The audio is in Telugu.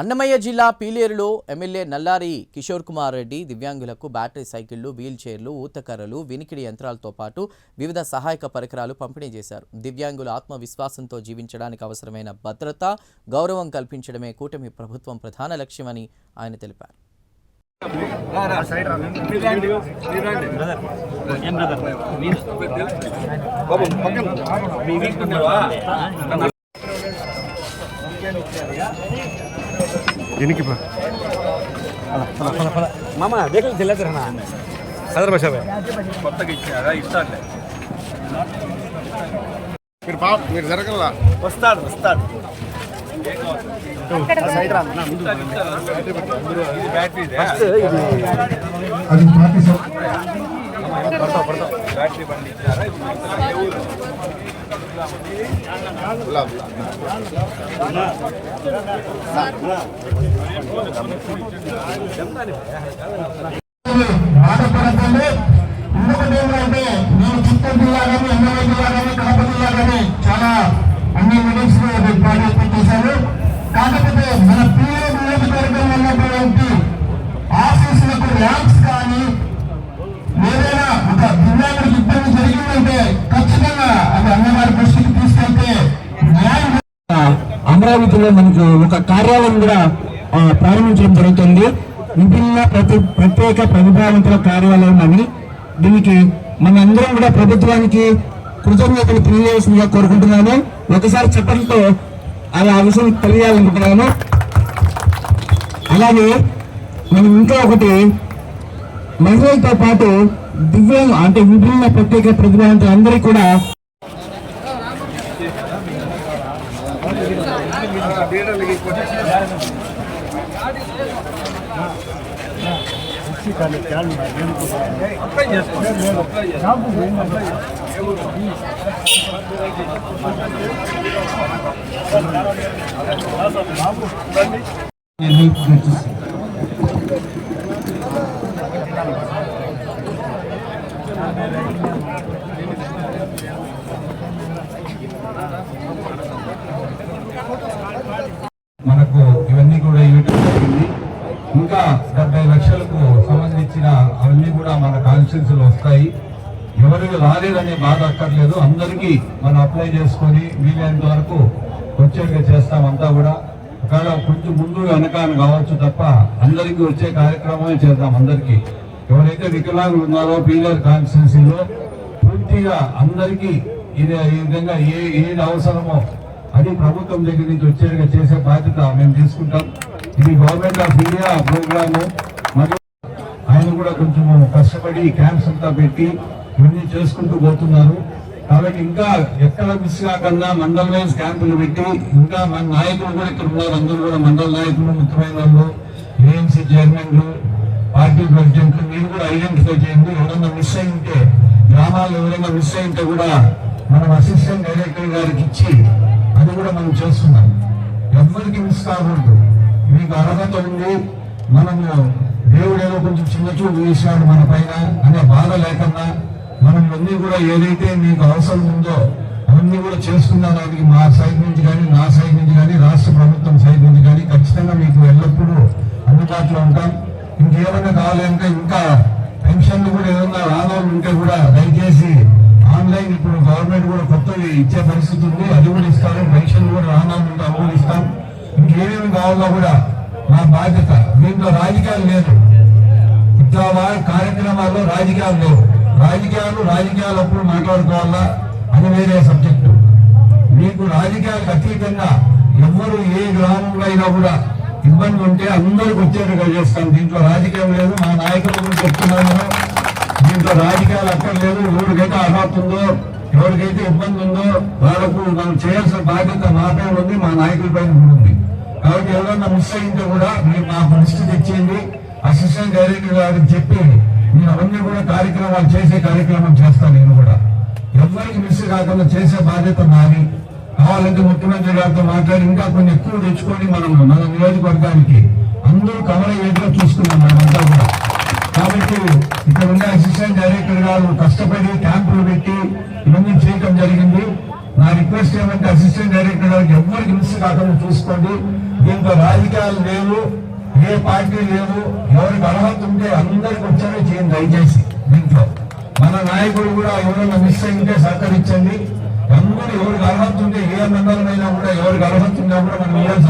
అన్నమయ్య జిల్లా పీలేరులో ఎమ్మెల్యే నల్లారి కిషోర్ కుమార్ రెడ్డి దివ్యాంగులకు బ్యాటరీ సైకిళ్ళు వీల్ చైర్లు ఊతకర్రలు వినికిడి యంత్రాలతో పాటు వివిధ సహాయక పరికరాలు పంపిణీ చేశారు. దివ్యాంగుల ఆత్మవిశ్వాసంతో జీవించడానికి అవసరమైన భద్రత గౌరవం కల్పించడమే కూటమి ప్రభుత్వం ప్రధాన లక్ష్యమని ఆయన తెలిపారు. ಏನಕ್ಕೆ ಮಾಮ ಬೇಕಲ್ಲ ತಿಲ್ಲತ್ರ ನಾನು ಸದರ್ ಭಾಷೆ ಇಷ್ಟ ಅಲ್ಲೇ మీరు పాప మీరు జరగల వస్తాడు వస్తాడు బ్యాటరీ బండి ఇచ్చారా బాధపడకండి ఇంకొకటి నేను చిత్తూరు జిల్లా కానీ ఎమ్మెల్యే జిల్లా కానీ కడప జిల్లా కానీ చాలా అన్ని మీటింగ్స్ పార్టిసిపేట్ చేశాను కాకపోతే మన పిల్లల నియోజకవర్గంలో ఉన్నటువంటి ఆఫీసులకు కానీ ఏదైనా ఒక దివ్యాంగులకు ఇబ్బంది జరిగిందంటే ఖచ్చితంగా అది అన్నగారి దృష్టికి తీసుకెళ్తే అమరావతిలో మనకు ఒక కార్యాలయం కూడా ప్రారంభించడం జరుగుతుంది. విభిన్న ప్రతి ప్రత్యేక ప్రతిభావంతుల కార్యాలయం అని దీనికి మనందరం కూడా ప్రభుత్వానికి కృతజ్ఞతలు తెలియజేసిందిగా కోరుకుంటున్నాను. ఒకసారి చెప్పడంతో అలా ఆ విషయం తెలియాలనుకుంటున్నాను. అలాగే మనం ఇంకా ఒకటి మహిళలతో పాటు దివ్యాంగ అంటే విభిన్న ప్రత్యేక ప్రతిభావంతులు అందరికీ కూడా అప్లై చేసుకోండి వరకు ఇవన్నీ కూడా ఇవ్వడం జరిగింది. ఇంకా డెబ్బై లక్షలకు సంబంధించిన అవన్నీ కూడా మన కాన్స్టిట్యూన్సీలో వస్తాయి. ఎవరికి రాలేదనే బాధ అక్కర్లేదు. అందరికీ మనం అప్లై చేసుకొని వీలైనంత వరకు వచ్చేట్టుగా చేస్తాం అంతా కూడా. ఒకవేళ కొంచెం ముందు వెనక కావచ్చు తప్ప అందరికీ వచ్చే కార్యక్రమమే చేద్దాం అందరికీ. ఎవరైతే వికలాంగులు ఉన్నారో పీలర్ కాన్స్టిట్యూన్సీలో పూర్తిగా అందరికీ ఇది ఈ విధంగా ఏ ఏది అవసరమో అది ప్రభుత్వం దగ్గర నుంచి వచ్చేట్టుగా చేసే బాధ్యత మేము తీసుకుంటాం. ఇది గవర్నమెంట్ ఆఫ్ ఇండియా ప్రోగ్రాము మరియు ఆయన కూడా కొంచెం కష్టపడి క్యాంప్స్ అంతా పెట్టి ఇవన్నీ చేసుకుంటూ పోతున్నారు. కాబట్టి ఇంకా ఎక్కడ మిస్ కాకుండా మండల్ వైజ్ క్యాంపులు పెట్టి ఇంకా మన నాయకులు కూడా ఇక్కడ ఉన్నారు. అందరూ కూడా మండల నాయకులు ముఖ్యమైన వాళ్ళు ఏఎంసీ చైర్మన్లు పార్టీ ప్రెసిడెంట్లు మీరు కూడా ఐడెంటిఫై చేయండి. ఎవరైనా మిస్ అయి ఉంటే గ్రామాల్లో ఎవరైనా మిస్ అయి ఉంటే కూడా మనం అసిస్టెంట్ డైరెక్టర్ గారికి ఇచ్చి అది కూడా మనం చేస్తున్నాం. ఎవరికి మిస్ కాకూడదు. మీకు అర్హత ఉంది మనము దేవుడు ఏదో కొంచెం చిన్న చూపు వేసాడు మన పైన అనే బాధ లేకుండా మనం అన్ని కూడా ఏదైతే మీకు అవసరం ఉందో అవన్నీ కూడా చేసుకున్నదానికి మా సైడ్ నుంచి కానీ నా సైడ్ నుంచి కానీ రాష్ట్ర ప్రభుత్వం సైడ్ నుంచి కానీ ఖచ్చితంగా మీకు ఎల్లప్పుడూ అందుబాటులో ఉంటాం. ఇంకేమైనా కావాలంటే ఇంకా పెన్షన్లు కూడా ఏదైనా రానోళ్ళు ఉంటే కూడా దయచేసి ఆన్లైన్ ఇప్పుడు గవర్నమెంట్ కూడా కొత్తవి ఇచ్చే పరిస్థితి ఉంది. అది కూడా ఇస్తారు పెన్షన్ కూడా రానోళ్ళు అవి కూడా ఇస్తాం. ఇంకేమేమి కావాలో కూడా మా బాధ్యత. దీంట్లో రాజకీయాలు లేదు. ఇట్లా కార్యక్రమాల్లో రాజకీయాలు లేవు. రాజకీయాలు రాజకీయాలు అప్పుడు మాట్లాడుకోవాలా? అది వేరే సబ్జెక్టు మీకు రాజకీయాలకు అతీతంగా ఎవరు ఏ గ్రామంలో అయినా కూడా ఇబ్బంది ఉంటే అందరికి వచ్చేట్టుగా చేస్తాం. దీంట్లో రాజకీయం లేదు. మా నాయకులు కూడా చెప్తున్నాను దీంట్లో రాజకీయాలు అక్కర్లేదు ఎవరికైతే అర్హత ఉందో ఎవరికైతే ఇబ్బంది ఉందో వాళ్ళకు మనం చేయాల్సిన బాధ్యత మాపై ఉంది మా నాయకుల పైన ఉంది. కాబట్టి ఎవరన్నా మిస్ అయింటే కూడా మీరు మా పరిస్థితి తెచ్చేయండి. అసిస్టెంట్ డైరెక్టర్ గారికి చెప్పి నేను అవన్నీ కూడా కార్యక్రమాలు చేసే కార్యక్రమం చేస్తాను నేను కూడా. ఎవరికి మిస్ కాకుండా చేసే బాధ్యత నాది. కావాలంటే ముఖ్యమంత్రి గారితో మాట్లాడి ఇంకా కొన్ని ఎక్కువ తెచ్చుకొని మనం మన నియోజకవర్గానికి అందరూ కవర్ అయ్యేట్టుగా చూసుకున్నాం మనమంతా కూడా. కాబట్టి ఇక్కడ ఉన్న అసిస్టెంట్ డైరెక్టర్ గారు కష్టపడి క్యాంపులు పెట్టి ఇవన్నీ చేయటం జరిగింది. నా రిక్వెస్ట్ ఏమంటే అసిస్టెంట్ డైరెక్టర్ గారికి ఎవరికి మిస్ కాకుండా చూసుకోండి. దీంట్లో రాజకీయాలు లేవు ఏ పార్టీ లేవు ఎవరికి అర్హత ఉంటే అందరికి వచ్చారో చేయండి దయచేసి దీంట్లో. మన నాయకుడు కూడా ఎవరైనా మిస్ అయితే సహకరించండి. అందరూ ఎవరికి అర్హత ఉంటే ఏ మండలమైనా కూడా ఎవరికి అర్హత ఉన్నా కూడా మనం ఇవ్వాల్సిన